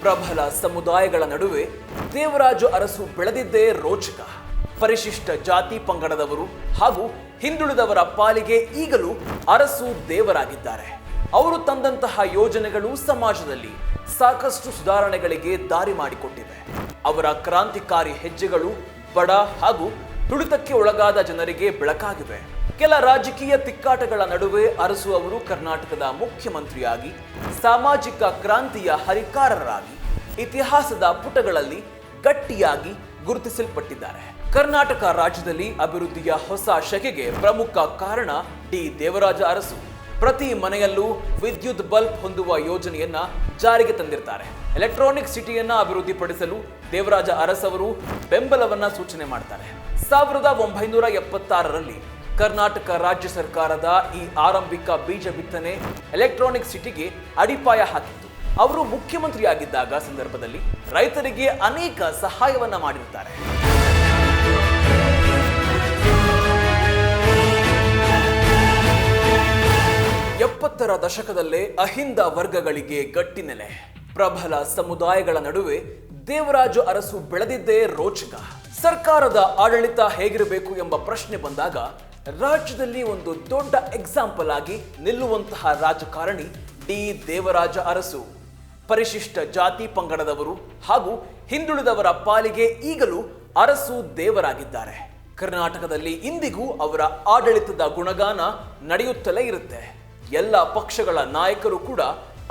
ಪ್ರಬಲ ಸಮುದಾಯಗಳ ನಡುವೆ ದೇವರಾಜು ಅರಸು ಬೆಳೆದಿದ್ದೇ ರೋಚಕ. ಪರಿಶಿಷ್ಟ ಜಾತಿ ಪಂಗಡದವರು ಹಾಗೂ ಹಿಂದುಳಿದವರ ಪಾಲಿಗೆ ಈಗಲೂ ಅರಸು ದೇವರಾಗಿದ್ದಾರೆ. ಅವರು ತಂದಂತಹ ಯೋಜನೆಗಳು ಸಮಾಜದಲ್ಲಿ ಸಾಕಷ್ಟು ಸುಧಾರಣೆಗಳಿಗೆ ದಾರಿ ಮಾಡಿಕೊಟ್ಟಿವೆ. ಅವರ ಕ್ರಾಂತಿಕಾರಿ ಹೆಜ್ಜೆಗಳು ಬಡ ಹಾಗೂ ತುಳಿತಕ್ಕೆ ಒಳಗಾದ ಜನರಿಗೆ ಬೆಳಕಾಗಿವೆ ಕೆಲ ರಾಜಕೀಯ ತಿಕ್ಕಾಟಗಳ ನಡುವೆ ಅರಸು ಅವರು ಕರ್ನಾಟಕದ ಮುಖ್ಯಮಂತ್ರಿಯಾಗಿ, ಸಾಮಾಜಿಕ ಕ್ರಾಂತಿಯ ಹರಿಕಾರರಾಗಿ, ಇತಿಹಾಸದ ಪುಟಗಳಲ್ಲಿ ಗಟ್ಟಿಯಾಗಿ ಗುರುತಿಸಲ್ಪಟ್ಟಿದ್ದಾರೆ. ಕರ್ನಾಟಕ ರಾಜ್ಯದಲ್ಲಿ ಅಭಿವೃದ್ಧಿಯ ಹೊಸ ಶಕೆಗೆ ಪ್ರಮುಖ ಕಾರಣ ಡಿ. ದೇವರಾಜ ಅರಸು. ಪ್ರತಿ ಮನೆಯಲ್ಲೂ ವಿದ್ಯುತ್ ಬಲ್ಬ್ ಹೊಂದುವ ಯೋಜನೆಯನ್ನ ಜಾರಿಗೆ ತಂದಿರ್ತಾರೆ. ಎಲೆಕ್ಟ್ರಾನಿಕ್ ಸಿಟಿಯನ್ನ ಅಭಿವೃದ್ಧಿಪಡಿಸಲು ದೇವರಾಜ ಅರಸವರು ಅವರು ಬೆಂಬಲವನ್ನ ಸೂಚನೆ ಮಾಡ್ತಾರೆ. ಸಾವಿರದ ಒಂಬೈನೂರ ಎಪ್ಪತ್ತಾರರಲ್ಲಿ ಕರ್ನಾಟಕ ರಾಜ್ಯ ಸರ್ಕಾರದ ಈ ಆರಂಭಿಕ ಬೀಜ ಬಿತ್ತನೆ ಎಲೆಕ್ಟ್ರಾನಿಕ್ ಸಿಟಿಗೆ ಅಡಿಪಾಯ ಹಾಕಿತ್ತು. ಅವರು ಮುಖ್ಯಮಂತ್ರಿಯಾಗಿದ್ದಾಗ ಸಂದರ್ಭದಲ್ಲಿ ರೈತರಿಗೆ ಅನೇಕ ಸಹಾಯವನ್ನ ಮಾಡಿರ್ತಾರೆ ಎಪ್ಪತ್ತರ ದಶಕದಲ್ಲೇ ಅಹಿಂದ ವರ್ಗಗಳಿಗೆ ಗಟ್ಟಿನೆಲೆ. ಪ್ರಬಲ ಸಮುದಾಯಗಳ ನಡುವೆ ದೇವರಾಜು ಅರಸು ಬೆಳೆದಿದ್ದೇ ರೋಚಕ. ಸರ್ಕಾರದ ಆಡಳಿತ ಹೇಗಿರಬೇಕು ಎಂಬ ಪ್ರಶ್ನೆ ಬಂದಾಗ, ರಾಜ್ಯದಲ್ಲಿ ಒಂದು ದೊಡ್ಡ ಎಕ್ಸಾಂಪಲ್ ಆಗಿ ನಿಲ್ಲುವಂತಹ ರಾಜಕಾರಣಿ ಡಿ. ದೇವರಾಜ ಅರಸು. ಪರಿಶಿಷ್ಟ ಜಾತಿ ಪಂಗಡದವರು ಹಾಗೂ ಹಿಂದುಳಿದವರ ಪಾಲಿಗೆ ಈಗಲೂ ಅರಸು ದೇವರಾಗಿದ್ದಾರೆ. ಕರ್ನಾಟಕದಲ್ಲಿ ಇಂದಿಗೂ ಅವರ ಆಡಳಿತದ ಗುಣಗಾನ ನಡೆಯುತ್ತಲೇ ಇರುತ್ತೆ. ಎಲ್ಲ ಪಕ್ಷಗಳ ನಾಯಕರು ಕೂಡ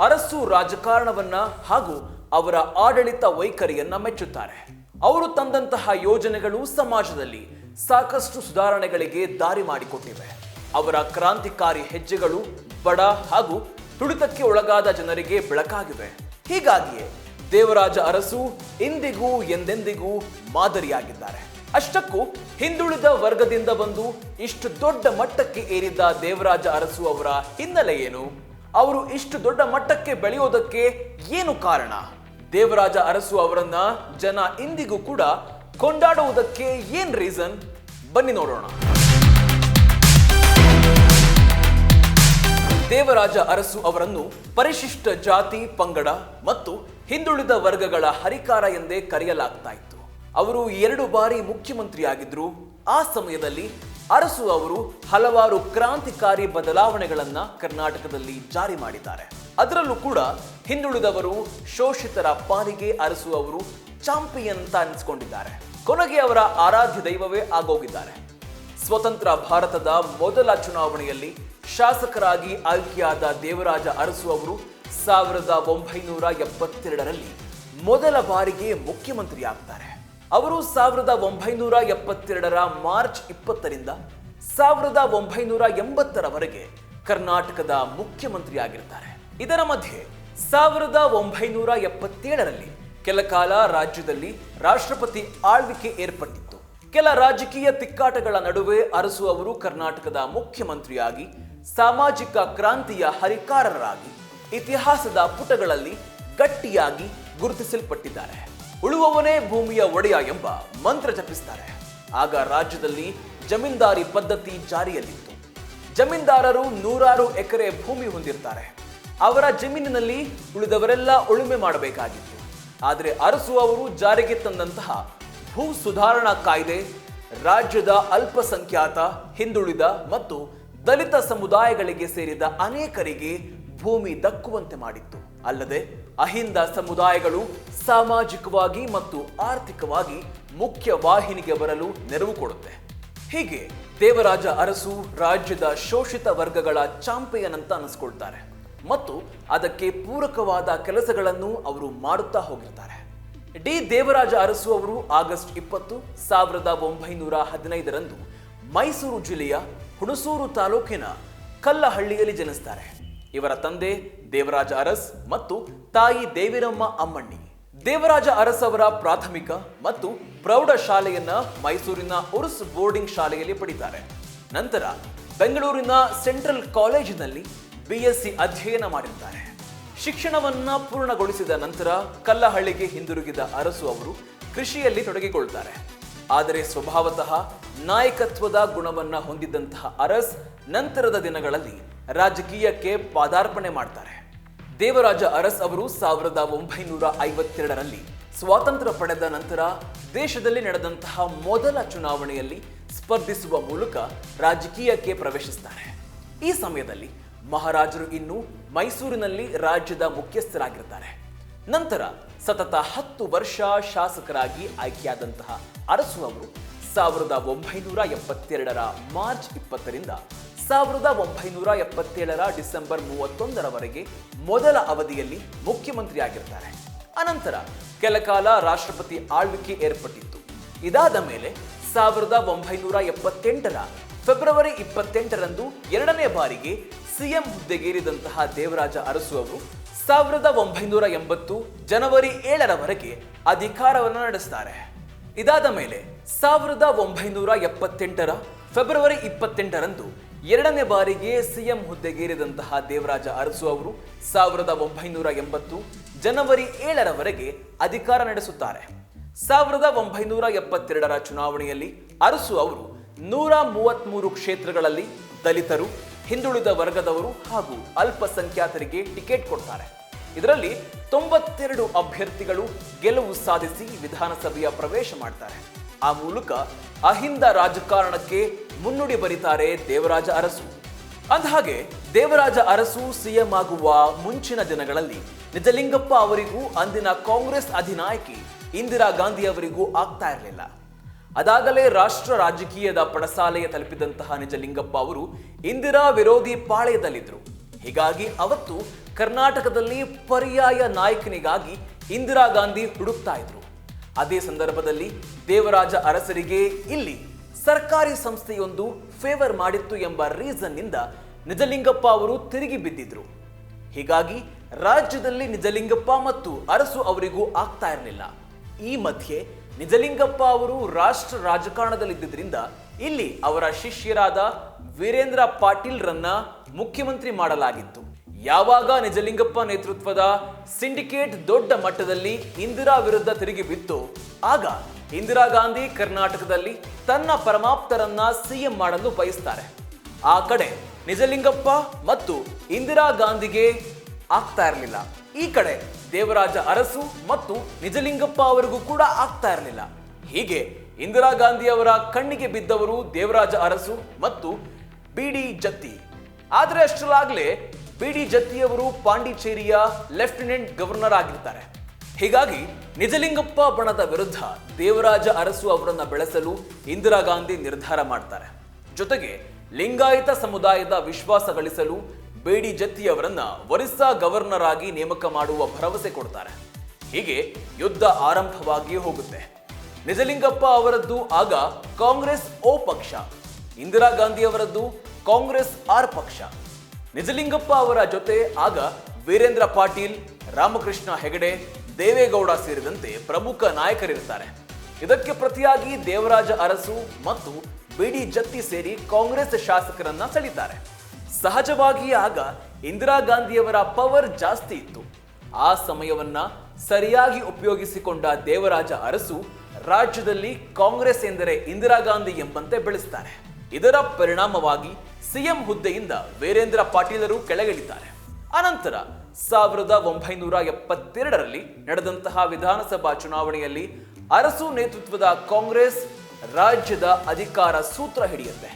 ಅರಸು ರಾಜಕಾರಣವನ್ನ ಹಾಗೂ ಅವರ ಆಡಳಿತ ವೈಖರಿಯನ್ನ ಮೆಚ್ಚುತ್ತಾರೆ. ಅವರು ತಂದಂತಹ ಯೋಜನೆಗಳು ಸಮಾಜದಲ್ಲಿ ಸಾಕಷ್ಟು ಸುಧಾರಣೆಗಳಿಗೆ ದಾರಿ ಮಾಡಿಕೊಟ್ಟಿವೆ. ಅವರ ಕ್ರಾಂತಿಕಾರಿ ಹೆಜ್ಜೆಗಳು ಬಡ ಹಾಗೂ ತುಳಿತಕ್ಕೆ ಒಳಗಾದ ಜನರಿಗೆ ಬೆಳಕಾಗಿವೆ. ಹೀಗಾಗಿಯೇ ದೇವರಾಜ ಅರಸು ಇಂದಿಗೂ ಎಂದೆಂದಿಗೂ ಮಾದರಿಯಾಗಿದ್ದಾರೆ. ಅಷ್ಟಕ್ಕೂ ಹಿಂದುಳಿದ ವರ್ಗದಿಂದ ಬಂದು ಇಷ್ಟು ದೊಡ್ಡ ಮಟ್ಟಕ್ಕೆ ಏರಿದ್ದ ದೇವರಾಜ ಅರಸು ಅವರ ಹಿನ್ನೆಲೆ ಏನು? ಅವರು ಇಷ್ಟು ದೊಡ್ಡ ಮಟ್ಟಕ್ಕೆ ಬೆಳೆಯೋದಕ್ಕೆ ಏನು ಕಾರಣ? ದೇವರಾಜ ಅರಸು ಅವರನ್ನ ಜನ ಇಂದಿಗೂ ಕೂಡ ಕೊಂಡಾಡುವುದಕ್ಕೆ ಏನ್ ರೀಸನ್? ಬನ್ನಿ ನೋಡೋಣ. ದೇವರಾಜ ಅರಸು ಅವರನ್ನು ಪರಿಶಿಷ್ಟ ಜಾತಿ, ಪಂಗಡ ಮತ್ತು ಹಿಂದುಳಿದ ವರ್ಗಗಳ ಹರಿಕಾರ ಎಂದೇ ಕರೆಯಲಾಗ್ತಾ ಇತ್ತು. ಅವರು ಎರಡು ಬಾರಿ ಮುಖ್ಯಮಂತ್ರಿಯಾಗಿದ್ದರು ಆ ಸಮಯದಲ್ಲಿ ಅರಸು ಅವರು ಹಲವಾರು ಕ್ರಾಂತಿಕಾರಿ ಬದಲಾವಣೆಗಳನ್ನು ಕರ್ನಾಟಕದಲ್ಲಿ ಜಾರಿ ಮಾಡಿದ್ದಾರೆ. ಅದರಲ್ಲೂ ಕೂಡ ಹಿಂದುಳಿದವರು ಶೋಷಿತರ ಪಾಲಿಗೆ ಅರಸುವವರು ಚಾಂಪಿಯನ್ ಅಂತ ಅನಿಸ್ಕೊಂಡಿದ್ದಾರೆ. ಕೊನೆಗೆ ಅವರ ಆರಾಧ್ಯ ದೈವವೇ ಆಗೋಗಿದ್ದಾರೆ. ಸ್ವತಂತ್ರ ಭಾರತದ ಮೊದಲ ಚುನಾವಣೆಯಲ್ಲಿ ಶಾಸಕರಾಗಿ ಆಯ್ಕೆಯಾದ ದೇವರಾಜ ಅರಸು ಅವರು ಸಾವಿರದ ಒಂಬೈನೂರ ಎಪ್ಪತ್ತೆರಡರಲ್ಲಿ ಮೊದಲ ಬಾರಿಗೆ ಮುಖ್ಯಮಂತ್ರಿಯಾಗ್ತಾರೆ. ಅವರು ಸಾವಿರದ ಒಂಬೈನೂರ ಎಪ್ಪತ್ತೆರಡರ ಮಾರ್ಚ್ ಇಪ್ಪತ್ತರಿಂದ ಸಾವಿರದ ಒಂಬೈನೂರ ಎಂಬತ್ತರವರೆಗೆ ಕರ್ನಾಟಕದ ಮುಖ್ಯಮಂತ್ರಿಯಾಗಿರ್ತಾರೆ. ಇದರ ಮಧ್ಯೆ ಸಾವಿರದ ಒಂಬೈನೂರ ಎಪ್ಪತ್ತೇಳರಲ್ಲಿ ಕೆಲ ಕಾಲ ರಾಜ್ಯದಲ್ಲಿ ರಾಷ್ಟ್ರಪತಿ ಆಳ್ವಿಕೆ ಏರ್ಪಟ್ಟಿತ್ತು. ಕೆಲ ರಾಜಕೀಯ ತಿಕ್ಕಾಟಗಳ ನಡುವೆ ಅರಸು ಅವರು ಕರ್ನಾಟಕದ ಮುಖ್ಯಮಂತ್ರಿಯಾಗಿ, ಸಾಮಾಜಿಕ ಕ್ರಾಂತಿಯ ಹರಿಕಾರರಾಗಿ, ಇತಿಹಾಸದ ಪುಟಗಳಲ್ಲಿ ಗಟ್ಟಿಯಾಗಿ ಗುರುತಿಸಲ್ಪಟ್ಟಿದ್ದಾರೆ. ಉಳುವವನೇ ಭೂಮಿಯ ಒಡೆಯ ಎಂಬ ಮಂತ್ರ ಜಪಿಸ್ತಾರೆ. ಆಗ ರಾಜ್ಯದಲ್ಲಿ ಜಮೀನ್ದಾರಿ ಪದ್ಧತಿ ಜಾರಿಯಲ್ಲಿತ್ತು. ಜಮೀನ್ದಾರರು ನೂರಾರು ಎಕರೆ ಭೂಮಿ ಹೊಂದಿರ್ತಾರೆ. ಅವರ ಜಮೀನಿನಲ್ಲಿ ಉಳಿದವರೆಲ್ಲ ಉಳುಮೆ ಮಾಡಬೇಕಾಗಿತ್ತು. ಆದರೆ ಅರಸು ಅವರು ಜಾರಿಗೆ ತಂದಂತಹ ಭೂ ಸುಧಾರಣಾ ಕಾಯ್ದೆ ರಾಜ್ಯದ ಅಲ್ಪಸಂಖ್ಯಾತ, ಹಿಂದುಳಿದ ಮತ್ತು ದಲಿತ ಸಮುದಾಯಗಳಿಗೆ ಸೇರಿದ ಅನೇಕರಿಗೆ ಭೂಮಿ ದಕ್ಕುವಂತೆ ಮಾಡಿತ್ತು. ಅಲ್ಲದೆ ಅಹಿಂದ ಸಮುದಾಯಗಳು ಸಾಮಾಜಿಕವಾಗಿ ಮತ್ತು ಆರ್ಥಿಕವಾಗಿ ಮುಖ್ಯ ವಾಹಿನಿಗೆ ಬರಲು ನೆರವು ಕೊಡುತ್ತೆ. ಹೀಗೆ ದೇವರಾಜ ಅರಸು ರಾಜ್ಯದ ಶೋಷಿತ ವರ್ಗಗಳ ಚಾಂಪಿಯನ್ ಅಂತ ಅನಿಸ್ಕೊಳ್ತಾರೆ. ಮತ್ತು ಅದಕ್ಕೆ ಪೂರಕವಾದ ಕೆಲಸಗಳನ್ನು ಅವರು ಮಾಡುತ್ತಾ ಹೋಗಿರ್ತಾರೆ. ಡಿ. ದೇವರಾಜ ಅರಸು ಅವರು ಆಗಸ್ಟ್ ಇಪ್ಪತ್ತು ಸಾವಿರದ ಒಂಬೈನೂರ ಹದಿನೈದರಂದು ಮೈಸೂರು ಜಿಲ್ಲೆಯ ಹುಣಸೂರು ತಾಲೂಕಿನ ಕಲ್ಲಹಳ್ಳಿಯಲ್ಲಿ ಜನಿಸ್ತಾರೆ. ಇವರ ತಂದೆ ದೇವರಾಜ ಅರಸ್ ಮತ್ತು ತಾಯಿ ದೇವಿರಮ್ಮ ಅಮ್ಮಣ್ಣಿ. ದೇವರಾಜ ಅರಸ್ ಅವರ ಪ್ರಾಥಮಿಕ ಮತ್ತು ಪ್ರೌಢ ಶಾಲೆಯನ್ನ ಮೈಸೂರಿನ ಉರ್ಸ್ ಬೋರ್ಡಿಂಗ್ ಶಾಲೆಯಲ್ಲಿ ಪಡಿತಾರೆ. ನಂತರ ಬೆಂಗಳೂರಿನ ಸೆಂಟ್ರಲ್ ಕಾಲೇಜಿನಲ್ಲಿ ಬಿಎಸ್ಸಿ ಅಧ್ಯಯನ ಮಾಡಿದ್ದಾರೆ. ಶಿಕ್ಷಣವನ್ನ ಪೂರ್ಣಗೊಳಿಸಿದ ನಂತರ ಕಲ್ಲಹಳ್ಳಿಗೆ ಹಿಂದಿರುಗಿದ ಅರಸು ಅವರು ಕೃಷಿಯಲ್ಲಿ ತೊಡಗಿಕೊಳ್ತಾರೆ ಆದರೆ ಸ್ವಭಾವತಃ ನಾಯಕತ್ವದ ಗುಣವನ್ನ ಹೊಂದಿದ್ದಂತಹ ಅರಸ್ ನಂತರದ ದಿನಗಳಲ್ಲಿ ರಾಜಕೀಯಕ್ಕೆ ಪಾದಾರ್ಪಣೆ ಮಾಡ್ತಾರೆ. ದೇವರಾಜ ಅರಸ್ ಅವರು ಸಾವಿರದ ಒಂಬೈನೂರ ಐವತ್ತೆರಡರಲ್ಲಿ ಸ್ವಾತಂತ್ರ್ಯ ಪಡೆದ ನಂತರ ದೇಶದಲ್ಲಿ ನಡೆದಂತಹ ಮೊದಲ ಚುನಾವಣೆಯಲ್ಲಿ ಸ್ಪರ್ಧಿಸುವ ಮೂಲಕ ರಾಜಕೀಯಕ್ಕೆ ಪ್ರವೇಶಿಸ್ತಾರೆ. ಈ ಸಮಯದಲ್ಲಿ ಮಹಾರಾಜರು ಇನ್ನು ಮೈಸೂರಿನಲ್ಲಿ ರಾಜ್ಯದ ಮುಖ್ಯಸ್ಥರಾಗಿರ್ತಾರೆ. ನಂತರ ಸತತ ಹತ್ತು ವರ್ಷ ಶಾಸಕರಾಗಿ ಆಯ್ಕೆಯಾದಂತಹ ಅರಸು ಅವರು ಸಾವಿರದ ಒಂಬೈನೂರ ಎಪ್ಪತ್ತೆರಡರ ಮಾರ್ಚ್ ಇಪ್ಪತ್ತರಿಂದ ಸಾವಿರದ ಒಂಬೈನೂರ ಎಪ್ಪತ್ತೇಳರ ಡಿಸೆಂಬರ್ ಮೂವತ್ತೊಂದರವರೆಗೆ ಮೊದಲ ಅವಧಿಯಲ್ಲಿ ಮುಖ್ಯಮಂತ್ರಿಯಾಗಿರ್ತಾರೆ. ಅನಂತರ ಕೆಲಕಾಲ ರಾಷ್ಟ್ರಪತಿ ಆಳ್ವಿಕೆ ಏರ್ಪಟ್ಟಿತ್ತು. ಇದಾದ ಮೇಲೆ ಸಾವಿರದ ಒಂಬೈನೂರ ಎಪ್ಪತ್ತೆಂಟರ ಫೆಬ್ರವರಿ ಇಪ್ಪತ್ತೆಂಟರಂದು ಎರಡನೇ ಬಾರಿಗೆ ಸಿಎಂ ಹುದ್ದೆಗೇರಿದಂತಹ ದೇವರಾಜ ಅರಸು ಅವರು ಸಾವಿರದ ಒಂಬೈನೂರ ಎಂಬತ್ತು ಜನವರಿ ಏಳರವರೆಗೆ ಅಧಿಕಾರವನ್ನು ನಡೆಸ್ತಾರೆ. ಇದಾದ ಮೇಲೆ ಸಾವಿರದ ಒಂಬೈನೂರ ಎಪ್ಪತ್ತೆಂಟರ ಫೆಬ್ರವರಿ ಇಪ್ಪತ್ತೆಂಟರಂದು ಎರಡನೇ ಬಾರಿಗೆ ಸಿಎಂ ಹುದ್ದೆಗೇರಿದಂತಹ ದೇವರಾಜ ಅರಸು ಅವರು ಸಾವಿರದ ಒಂಬೈನೂರ ಎಂಬತ್ತು ಜನವರಿ ಏಳರವರೆಗೆ ಅಧಿಕಾರ ನಡೆಸುತ್ತಾರೆ. ಸಾವಿರದ ಒಂಬೈನೂರ ಎಪ್ಪತ್ತೆರಡರ ಚುನಾವಣೆಯಲ್ಲಿ ಅರಸು ಅವರು ನೂರ ಮೂವತ್ತ್ಮೂರು ಕ್ಷೇತ್ರಗಳಲ್ಲಿ ದಲಿತರು ಹಿಂದುಳಿದ ವರ್ಗದವರು ಹಾಗೂ ಅಲ್ಪಸಂಖ್ಯಾತರಿಗೆ ಟಿಕೆಟ್ ಕೊಡ್ತಾರೆ. ಇದರಲ್ಲಿ ತೊಂಬತ್ತೆರಡು ಅಭ್ಯರ್ಥಿಗಳು ಗೆಲುವು ಸಾಧಿಸಿ ವಿಧಾನಸಭೆಯ ಪ್ರವೇಶ ಮಾಡ್ತಾರೆ. ಆ ಮೂಲಕ ಅಹಿಂದ ರಾಜಕಾರಣಕ್ಕೆ ಮುನ್ನುಡಿ ಬರೀತಾರೆ ದೇವರಾಜ ಅರಸು. ಅಂದಹಾಗೆ, ದೇವರಾಜ ಅರಸು ಸಿಎಂ ಆಗುವ ಮುಂಚಿನ ದಿನಗಳಲ್ಲಿ ನಿಜಲಿಂಗಪ್ಪ ಅವರಿಗೂ, ಅಂದಿನ ಕಾಂಗ್ರೆಸ್ ಅಧಿನಾಯಕಿ ಇಂದಿರಾ ಗಾಂಧಿ ಅವರಿಗೂ ಆಗ್ತಾ ಇರಲಿಲ್ಲ. ಅದಾಗಲೇ ರಾಷ್ಟ್ರ ರಾಜಕೀಯದ ಪಡಸಾಲೆಯ ತಲುಪಿದಂತಹ ನಿಜಲಿಂಗಪ್ಪ ಅವರು ಇಂದಿರಾ ವಿರೋಧಿ ಪಾಳೆಯದಲ್ಲಿದ್ದರು. ಹೀಗಾಗಿ ಅವತ್ತು ಕರ್ನಾಟಕದಲ್ಲಿ ಪರ್ಯಾಯ ನಾಯಕನಿಗಾಗಿ ಇಂದಿರಾ ಗಾಂಧಿ ಹುಡುಕ್ತಾ ಇದ್ರು. ಅದೇ ಸಂದರ್ಭದಲ್ಲಿ ದೇವರಾಜ ಅರಸರಿಗೆ ಇಲ್ಲಿ ಸರ್ಕಾರಿ ಸಂಸ್ಥೆಯೊಂದು ಫೇವರ್ ಮಾಡಿತ್ತು ಎಂಬ ರೀಸನ್ನಿಂದ ನಿಜಲಿಂಗಪ್ಪ ಅವರು ತಿರುಗಿ ಬಿದ್ದಿದ್ರು. ಹೀಗಾಗಿ ರಾಜ್ಯದಲ್ಲಿ ನಿಜಲಿಂಗಪ್ಪ ಮತ್ತು ಅರಸು ಅವರಿಗೂ ಆಗ್ತಾ ಇರಲಿಲ್ಲ. ಈ ಮಧ್ಯೆ ನಿಜಲಿಂಗಪ್ಪ ಅವರು ರಾಷ್ಟ್ರ ರಾಜಕಾರಣದಲ್ಲಿದ್ದರಿಂದ ಇಲ್ಲಿ ಅವರ ಶಿಷ್ಯರಾದ ವೀರೇಂದ್ರ ಪಾಟೀಲ್ರನ್ನ ಮುಖ್ಯಮಂತ್ರಿ ಮಾಡಲಾಗಿತ್ತು. ಯಾವಾಗ ನಿಜಲಿಂಗಪ್ಪ ನೇತೃತ್ವದ ಸಿಂಡಿಕೇಟ್ ದೊಡ್ಡ ಮಟ್ಟದಲ್ಲಿ ಇಂದಿರಾ ವಿರುದ್ಧ ತಿರುಗಿ ಬಿತ್ತು, ಆಗ ಇಂದಿರಾ ಗಾಂಧಿ ಕರ್ನಾಟಕದಲ್ಲಿ ತನ್ನ ಪರಮಾಪ್ತರನ್ನ ಸಿಎಂ ಮಾಡಲು ಬಯಸ್ತಾರೆ. ಆ ಕಡೆ ನಿಜಲಿಂಗಪ್ಪ ಮತ್ತು ಇಂದಿರಾ ಗಾಂಧಿಗೆ ಆಗ್ತಾ ಇರಲಿಲ್ಲ. ಈ ಕಡೆ ದೇವರಾಜ ಅರಸು ಮತ್ತು ನಿಜಲಿಂಗಪ್ಪ ಅವರಿಗೂ ಕೂಡ ಆಗ್ತಾ ಇರಲಿಲ್ಲ. ಹೀಗೆ ಇಂದಿರಾ ಗಾಂಧಿ ಅವರ ಕಣ್ಣಿಗೆ ಬಿದ್ದವರು ದೇವರಾಜ ಅರಸು ಮತ್ತು ಬಿ ಡಿ ಜತ್ತಿ. ಆದರೆ ಅಷ್ಟರಲ್ಲಾಗಲೇ ಬಿ ಡಿ ಜತ್ತಿಯವರು ಪಾಂಡಿಚೇರಿಯ ಲೆಫ್ಟಿನೆಂಟ್ ಗವರ್ನರ್ ಆಗಿರ್ತಾರೆ. ಹೀಗಾಗಿ ನಿಜಲಿಂಗಪ್ಪ ಬಣದ ವಿರುದ್ಧ ದೇವರಾಜ ಅರಸು ಅವರನ್ನು ಬೆಳೆಸಲು ಇಂದಿರಾ ಗಾಂಧಿ ನಿರ್ಧಾರ ಮಾಡ್ತಾರೆ. ಜೊತೆಗೆ ಲಿಂಗಾಯತ ಸಮುದಾಯದ ವಿಶ್ವಾಸ ಗಳಿಸಲು ಬೇಡಿ ಜತ್ತಿ ಅವರನ್ನ ಒರಿಸ್ಸಾ ಗವರ್ನರ್ ಆಗಿ ನೇಮಕ ಮಾಡುವ ಭರವಸೆ ಕೊಡ್ತಾರೆ. ಹೀಗೆ ಯುದ್ಧ ಆರಂಭವಾಗಿ ಹೋಗುತ್ತೆ. ನಿಜಲಿಂಗಪ್ಪ ಅವರದ್ದು ಆಗ ಕಾಂಗ್ರೆಸ್ ಓ ಪಕ್ಷ, ಇಂದಿರಾ ಗಾಂಧಿ ಅವರದ್ದು ಕಾಂಗ್ರೆಸ್ ಆರ್ ಪಕ್ಷ. ನಿಜಲಿಂಗಪ್ಪ ಅವರ ಜೊತೆ ಆಗ ವೀರೇಂದ್ರ ಪಾಟೀಲ್, ರಾಮಕೃಷ್ಣ ಹೆಗಡೆ, ದೇವೇಗೌಡ ಸೇರಿದಂತೆ ಪ್ರಮುಖ ನಾಯಕರಿರ್ತಾರೆ ಇದಕ್ಕೆ ಪ್ರತಿಯಾಗಿ ದೇವರಾಜ ಅರಸು ಮತ್ತು ಬಿಡಿ ಜತ್ತಿ ಸೇರಿ ಕಾಂಗ್ರೆಸ್ ಶಾಸಕರನ್ನ ಸೆಳಿತಾರೆ. ಸಹಜವಾಗಿ ಆಗ ಇಂದಿರಾ ಗಾಂಧಿಯವರ ಪವರ್ ಜಾಸ್ತಿ ಇತ್ತು. ಆ ಸಮಯವನ್ನ ಸರಿಯಾಗಿ ಉಪಯೋಗಿಸಿಕೊಂಡ ದೇವರಾಜ ಅರಸು ರಾಜ್ಯದಲ್ಲಿ ಕಾಂಗ್ರೆಸ್ ಎಂದರೆ ಇಂದಿರಾ ಗಾಂಧಿ ಎಂಬಂತೆ ಬೆಳೆಸ್ತಾರೆ. ಇದರ ಪರಿಣಾಮವಾಗಿ ಸಿಎಂ ಹುದ್ದೆಯಿಂದ ವೀರೇಂದ್ರ ಪಾಟೀಲರು ಕೆಳಗಿಳಿತಾರೆ ಅನಂತರ ಸಾವಿರದ ಒಂಬೈನೂರ ಎಪ್ಪತ್ತೆರಡರಲ್ಲಿ ನಡೆದಂತಹ ವಿಧಾನಸಭಾ ಚುನಾವಣೆಯಲ್ಲಿ ಅರಸು ನೇತೃತ್ವದ ಕಾಂಗ್ರೆಸ್ ರಾಜ್ಯದ ಅಧಿಕಾರ ಸೂತ್ರ ಹಿಡಿಯುತ್ತೆ.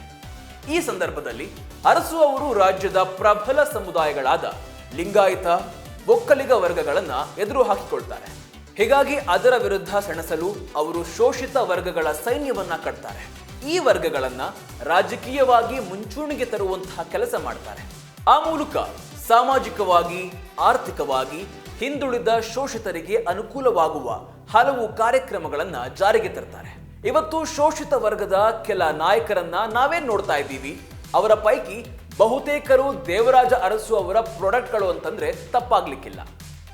ಈ ಸಂದರ್ಭದಲ್ಲಿ ಅರಸು ಅವರು ರಾಜ್ಯದ ಪ್ರಬಲ ಸಮುದಾಯಗಳಾದ ಲಿಂಗಾಯತ, ಒಕ್ಕಲಿಗ ವರ್ಗಗಳನ್ನ ಎದುರು ಹಾಕಿಕೊಳ್ತಾರೆ. ಹೀಗಾಗಿ ಅದರ ವಿರುದ್ಧ ಸೆಣಸಲು ಅವರು ಶೋಷಿತ ವರ್ಗಗಳ ಸೈನ್ಯವನ್ನ ಕಟ್ತಾರೆ. ಈ ವರ್ಗಗಳನ್ನ ರಾಜಕೀಯವಾಗಿ ಮುಂಚೂಣಿಗೆ ತರುವಂತಹ ಕೆಲಸ ಮಾಡ್ತಾರೆ. ಆ ಮೂಲಕ ಸಾಮಾಜಿಕವಾಗಿ, ಆರ್ಥಿಕವಾಗಿ ಹಿಂದುಳಿದ ಶೋಷಿತರಿಗೆ ಅನುಕೂಲವಾಗುವ ಹಲವು ಕಾರ್ಯಕ್ರಮಗಳನ್ನು ಜಾರಿಗೆ ತರ್ತಾರೆ. ಇವತ್ತು ಶೋಷಿತ ವರ್ಗದ ಕೆಲ ನಾಯಕರನ್ನ ನಾವೇನ್ ನೋಡ್ತಾ ಇದ್ದೀವಿ. ಅವರ ಪೈಕಿ ಬಹುತೇಕರು ದೇವರಾಜ ಅರಸು ಅವರ ಪ್ರಾಡಕ್ಟ್ಗಳು ಅಂತಂದ್ರೆ ತಪ್ಪಾಗ್ಲಿಕ್ಕಿಲ್ಲ.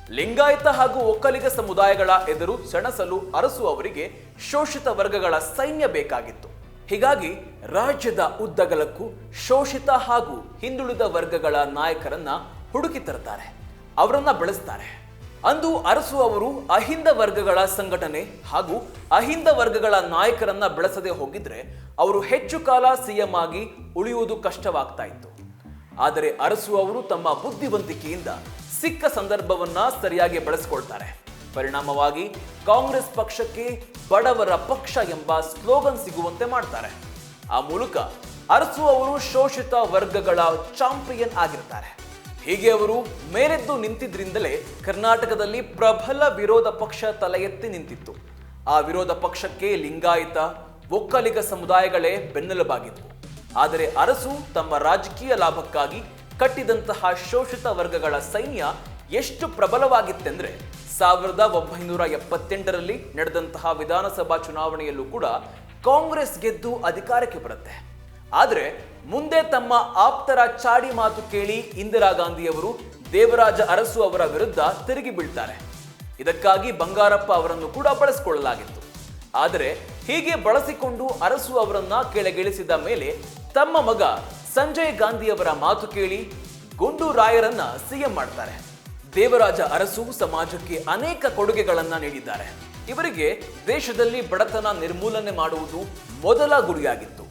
ಲಿಂಗಾಯತ ಹಾಗೂ ಒಕ್ಕಲಿಗ ಸಮುದಾಯಗಳ ಎದುರು ಸೆಣಸಲು ಅರಸು ಅವರಿಗೆ ಶೋಷಿತ ವರ್ಗಗಳ ಸೈನ್ಯ ಬೇಕಾಗಿತ್ತು. ಹೀಗಾಗಿ ರಾಜ್ಯದ ಉದ್ದಗಲಕ್ಕೂ ಶೋಷಿತ ಹಾಗೂ ಹಿಂದುಳಿದ ವರ್ಗಗಳ ನಾಯಕರನ್ನ ಹುಡುಕಿ ತರ್ತಾರೆ. ಅವರನ್ನ ಬೆಳೆಸ್ತಾರೆ. ಅಂದು ಅರಸು ಅವರು ಅಹಿಂದ ವರ್ಗಗಳ ಸಂಘಟನೆ ಹಾಗೂ ಅಹಿಂದ ವರ್ಗಗಳ ನಾಯಕರನ್ನ ಬೆಳೆಸದೆ ಹೋಗಿದ್ರೆ ಅವರು ಹೆಚ್ಚು ಕಾಲ ಸಿಎಂ ಆಗಿ ಉಳಿಯುವುದು ಕಷ್ಟವಾಗ್ತಾ ಇತ್ತು. ಆದರೆ ಅರಸು ಅವರು ತಮ್ಮ ಬುದ್ಧಿವಂತಿಕೆಯಿಂದ ಸಿಕ್ಕ ಸಂದರ್ಭವನ್ನ ಸರಿಯಾಗಿ ಬಳಸಿಕೊಳ್ತಾರೆ. ಪರಿಣಾಮವಾಗಿ ಕಾಂಗ್ರೆಸ್ ಪಕ್ಷಕ್ಕೆ ಬಡವರ ಪಕ್ಷ ಎಂಬ ಸ್ಲೋಗನ್ ಸಿಗುವಂತೆ ಮಾಡ್ತಾರೆ. ಆ ಮೂಲಕ ಅರಸು ಅವರು ಶೋಷಿತ ವರ್ಗಗಳ ಚಾಂಪಿಯನ್ ಆಗಿರ್ತಾರೆ. ಹೀಗೆ ಅವರು ಮೇಲೆದ್ದು ನಿಂತಿದ್ರಿಂದಲೇ ಕರ್ನಾಟಕದಲ್ಲಿ ಪ್ರಬಲ ವಿರೋಧ ಪಕ್ಷ ತಲೆ ನಿಂತಿತ್ತು. ಆ ವಿರೋಧ ಪಕ್ಷಕ್ಕೆ ಲಿಂಗಾಯತ, ಒಕ್ಕಲಿಗ ಸಮುದಾಯಗಳೇ ಬೆನ್ನೆಲುಬಾಗಿದ್ವು ಆದರೆ ಅರಸು ತಮ್ಮ ರಾಜಕೀಯ ಲಾಭಕ್ಕಾಗಿ ಕಟ್ಟಿದಂತಹ ಶೋಷಿತ ವರ್ಗಗಳ ಸೈನ್ಯ ಎಷ್ಟು ಪ್ರಬಲವಾಗಿತ್ತೆಂದ್ರೆ ಸಾವಿರದ ಒಂಬೈನೂರ ಎಪ್ಪತ್ತೆಂಟರಲ್ಲಿ ನಡೆದಂತಹ ವಿಧಾನಸಭಾ ಚುನಾವಣೆಯಲ್ಲೂ ಕೂಡ ಕಾಂಗ್ರೆಸ್ ಗೆದ್ದು ಅಧಿಕಾರಕ್ಕೆ ಬರುತ್ತೆ. ಆದರೆ ಮುಂದೆ ತಮ್ಮ ಆಪ್ತರ ಚಾಡಿ ಮಾತು ಕೇಳಿ ಇಂದಿರಾ ಗಾಂಧಿಯವರು ದೇವರಾಜ ಅರಸು ಅವರ ವಿರುದ್ಧ ತಿರುಗಿ ಬೀಳ್ತಾರೆ. ಇದಕ್ಕಾಗಿ ಬಂಗಾರಪ್ಪ ಅವರನ್ನು ಕೂಡ ಬಳಸಿಕೊಳ್ಳಲಾಗಿತ್ತು. ಆದರೆ ಹೀಗೆ ಬಳಸಿಕೊಂಡು ಅರಸು ಅವರನ್ನ ಕೆಳಗಿಳಿಸಿದ ಮೇಲೆ ತಮ್ಮ ಮಗ ಸಂಜಯ್ ಗಾಂಧಿಯವರ ಮಾತು ಕೇಳಿ ಗುಂಡು ರಾಯರನ್ನ ಸಿಎಂ ಮಾಡ್ತಾರೆ. ದೇವರಾಜ ಅರಸು ಸಮಾಜಕ್ಕೆ ಅನೇಕ ಕೊಡುಗೆಗಳನ್ನ ನೀಡಿದ್ದಾರೆ. ಇವರಿಗೆ ದೇಶದಲ್ಲಿ ಬಡತನ ನಿರ್ಮೂಲನೆ ಮಾಡುವುದು ಮೊದಲ ಗುರಿಯಾಗಿತ್ತು.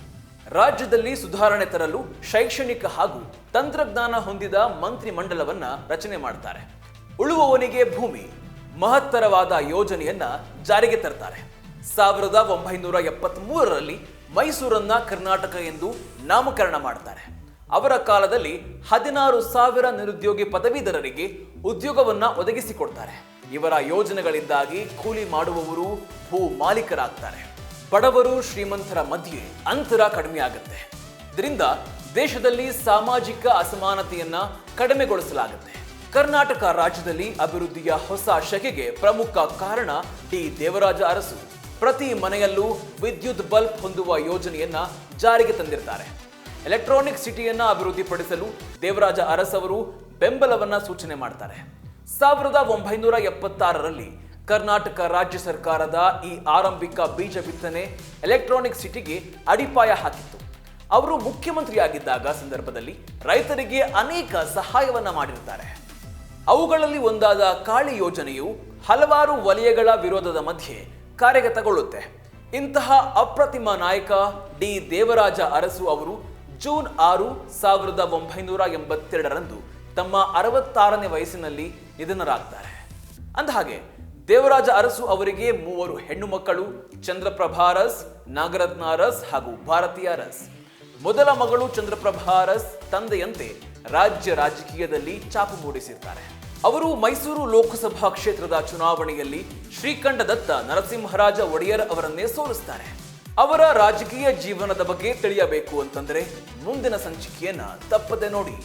ರಾಜ್ಯದಲ್ಲಿ ಸುಧಾರಣೆ ತರಲು ಶೈಕ್ಷಣಿಕ ಹಾಗೂ ತಂತ್ರಜ್ಞಾನ ಹೊಂದಿದ ಮಂತ್ರಿ ಮಂಡಲವನ್ನ ರಚನೆ ಮಾಡ್ತಾರೆ. ಉಳುವವನಿಗೆ ಭೂಮಿ, ಮಹತ್ತರವಾದ ಯೋಜನೆಯನ್ನ ಜಾರಿಗೆ ತರ್ತಾರೆ. ಸಾವಿರದ ಒಂಬೈನೂರ ಎಪ್ಪತ್ತ್ ಮೂರರಲ್ಲಿ ಮೈಸೂರನ್ನ ಕರ್ನಾಟಕ ಎಂದು ನಾಮಕರಣ ಮಾಡ್ತಾರೆ. ಅವರ ಕಾಲದಲ್ಲಿ ಹದಿನಾರು ಸಾವಿರ ನಿರುದ್ಯೋಗಿ ಪದವೀಧರರಿಗೆ ಉದ್ಯೋಗವನ್ನ ಒದಗಿಸಿಕೊಡ್ತಾರೆ. ಇವರ ಯೋಜನೆಗಳಿಂದಾಗಿ ಕೂಲಿ ಮಾಡುವವರು ಭೂ ಮಾಲೀಕರಾಗ್ತಾರೆ. ಬಡವರು ಶ್ರೀಮಂತರ ಮಧ್ಯೆ ಅಂತರ ಕಡಿಮೆ ಆಗುತ್ತೆ ಇದರಿಂದ ದೇಶದಲ್ಲಿ ಸಾಮಾಜಿಕ ಅಸಮಾನತೆಯನ್ನ ಕಡಿಮೆಗೊಳಿಸಲಾಗುತ್ತೆ. ಕರ್ನಾಟಕ ರಾಜ್ಯದಲ್ಲಿ ಅಭಿವೃದ್ಧಿಯ ಹೊಸ ಶಕೆಗೆ ಪ್ರಮುಖ ಕಾರಣ ಡಿ ದೇವರಾಜ ಅರಸು. ಪ್ರತಿ ಮನೆಯಲ್ಲೂ ವಿದ್ಯುತ್ ಬಲ್ಬ್ ಹೊಂದುವ ಯೋಜನೆಯನ್ನ ಜಾರಿಗೆ ತಂದಿರ್ತಾರೆ. ಎಲೆಕ್ಟ್ರಾನಿಕ್ ಸಿಟಿಯನ್ನ ಅಭಿವೃದ್ಧಿಪಡಿಸಲು ದೇವರಾಜ ಅರಸವರು ಬೆಂಬಲವನ್ನ ಸೂಚನೆ ಮಾಡ್ತಾರೆ. ಸಾವಿರದ ಒಂಬೈನೂರ ಎಪ್ಪತ್ತಾರರಲ್ಲಿ ಕರ್ನಾಟಕ ರಾಜ್ಯ ಸರ್ಕಾರದ ಈ ಆರಂಭಿಕ ಬೀಜ ಬಿತ್ತನೆ ಎಲೆಕ್ಟ್ರಾನಿಕ್ ಸಿಟಿಗೆ ಅಡಿಪಾಯ ಹಾಕಿತ್ತು. ಅವರು ಮುಖ್ಯಮಂತ್ರಿಯಾಗಿದ್ದಾಗ ಸಂದರ್ಭದಲ್ಲಿ ರೈತರಿಗೆ ಅನೇಕ ಸಹಾಯವನ್ನ ಮಾಡಿರುತ್ತಾರೆ. ಅವುಗಳಲ್ಲಿ ಒಂದಾದ ಕಾಳಿ ಯೋಜನೆಯು ಹಲವಾರು ವಲಯಗಳ ವಿರೋಧದ ಮಧ್ಯೆ ಕಾರ್ಯಗತಗೊಳ್ಳುತ್ತೆ. ಇಂತಹ ಅಪ್ರತಿಮ ನಾಯಕ ಡಿ ದೇವರಾಜ ಅರಸು ಅವರು ಜೂನ್ ಆರು ಸಾವಿರದ ಒಂಬೈನೂರ ಎಂಬತ್ತೆರಡರಂದು ತಮ್ಮ ಅರವತ್ತಾರನೇ ವಯಸ್ಸಿನಲ್ಲಿ ನಿಧನರಾಗ್ತಾರೆ. ಅಂದಹಾಗೆ ದೇವರಾಜ ಅರಸು ಅವರಿಗೆ ಮೂವರು ಹೆಣ್ಣು ಮಕ್ಕಳು ಚಂದ್ರಪ್ರಭಾ ರಸ್ ನಾಗರತ್ನ ರಸ್ ಹಾಗೂ ಭಾರತೀಯ ರಸ್ ಮೊದಲ ಮಗಳು ಚಂದ್ರಪ್ರಭಾ ರಸ್ ತಂದೆಯಂತೆ ರಾಜ್ಯ ರಾಜಕೀಯದಲ್ಲಿ ಚಾಪು ಮೂಡಿಸಿರ್ತಾರೆ. ಅವರು ಮೈಸೂರು ಲೋಕಸಭಾ ಕ್ಷೇತ್ರದ ಚುನಾವಣೆಯಲ್ಲಿ ಶ್ರೀಕಂಠ ದತ್ತ ನರಸಿಂಹರಾಜ ಒಡೆಯರ್ ಅವರನ್ನೇ ಸೋಲಿಸ್ತಾರೆ. ಅವರ ರಾಜಕೀಯ ಜೀವನದ ಬಗ್ಗೆ ತಿಳಿಯಬೇಕು ಅಂತಂದ್ರೆ ಮುಂದಿನ ಸಂಚಿಕೆಯನ್ನ ತಪ್ಪದೆ ನೋಡಿ.